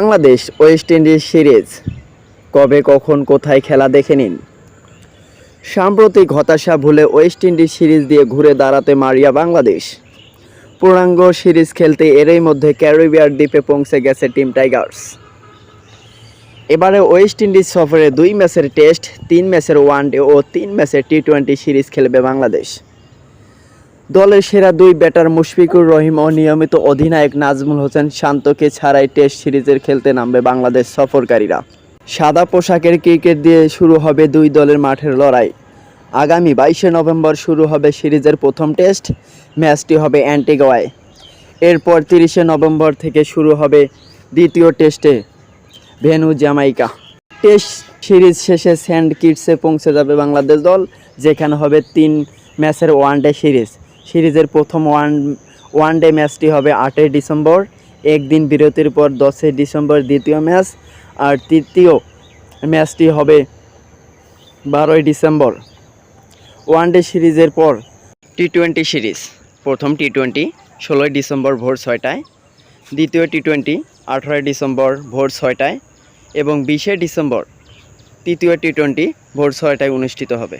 Bangladesh West Indies series কবে, কখন, কোথায় খেলা দেখে নিন। সাম্প্রতিক হতাশা ভুলে ওয়েস্ট ইন্ডিজ সিরিজ দিয়ে ঘুরে দাঁড়াতে মারিয়া বাংলাদেশ। পূর্ণাঙ্গ সিরিজ খেলতে এরই মধ্যে ক্যারিবিয়ার দ্বীপে পৌঁছে গেছে টিম টাইগার্স। এবারে ওয়েস্ট ইন্ডিজ সফরে দুই ম্যাচের টেস্ট, তিন ম্যাচের ওয়ানডে ও তিন ম্যাচের টি টোয়েন্টি সিরিজ খেলবে বাংলাদেশ। দলের সেরা দুই ব্যাটার মুশফিকুর রহিম ও নিয়মিত অধিনায়ক নাজমুল হোসেন শান্তকে ছাড়াই টেস্ট সিরিজের খেলতে নামবে বাংলাদেশ সফরকারীরা। সাদা পোশাকের ক্রিকেট দিয়ে শুরু হবে দুই দলের মাঠের লড়াই। আগামী বাইশে নভেম্বর শুরু হবে সিরিজের প্রথম টেস্ট, ম্যাচটি হবে অ্যান্টিগোয়ায়। এরপর তিরিশে নভেম্বর থেকে শুরু হবে দ্বিতীয় টেস্টে ভেনু জামাইকা টেস্ট সিরিজ শেষে স্যান্ড কিটসে পৌঁছে যাবে বাংলাদেশ দল, যেখানে হবে তিন ম্যাচের ওয়ানডে সিরিজ। সিরিজের প্রথম ওয়ান ওয়ান ডে ম্যাচটি হবে আটই ডিসেম্বর। একদিন বিরতির পর দশই ডিসেম্বর দ্বিতীয় ম্যাচ। আর তৃতীয় ম্যাচটি হবে বারোই ডিসেম্বর। ওয়ান ডে সিরিজের পর টি টোয়েন্টি সিরিজ। প্রথম টি টোয়েন্টি ষোলোই ডিসেম্বর ভোর ছয়টায়। দ্বিতীয় টি টোয়েন্টি আঠারোই ডিসেম্বর ভোর ছয়টায়। এবং বিশে ডিসেম্বর তৃতীয় টি টোয়েন্টি ভোর ছয়টায় অনুষ্ঠিত হবে।